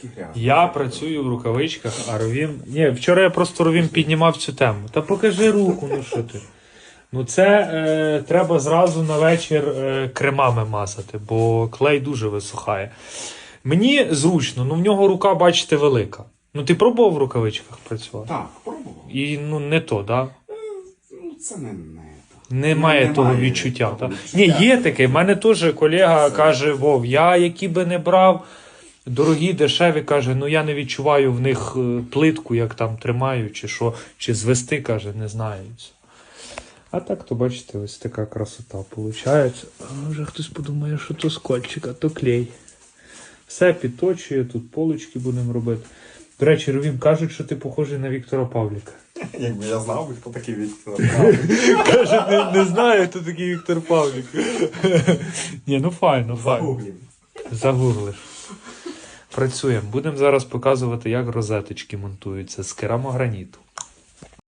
такі грязні. Я працюю в рукавичках, а Ровім. Ні, вчора я просто Ровім піднімав цю тему. Та покажи руку, ну що ти. Ну це е, треба зразу на вечір е, кремами мазати, бо клей дуже висухає. Мені зручно, ну в нього рука, бачите, велика. Ну ти пробував в рукавичках працювати? Так, пробував. І ну не то, да? Ну, це не, не Немає Немає того відчуття. того відчуття. Ні, є таке. В мене теж колега каже: Вов, я які би не брав, дорогі, дешеві, каже, ну я не відчуваю в них е, плитку, як там тримаю, чи що, чи звести, каже, не знаю. А так, то бачите, ось така красота виходить. А вже хтось подумає, що то скотчик, а то клей. Все підточує, тут полочки будемо робити. До речі, Ровім кажуть, що ти похожий на Віктора Павліка. Якби я знав, би, хто такий Віктор. Каже, не, не знаю, хто такий Віктор Павлік. Ні, ну файно, файно. Загуглиш. Працюємо. Будемо зараз показувати, як розеточки монтуються з керамограніту.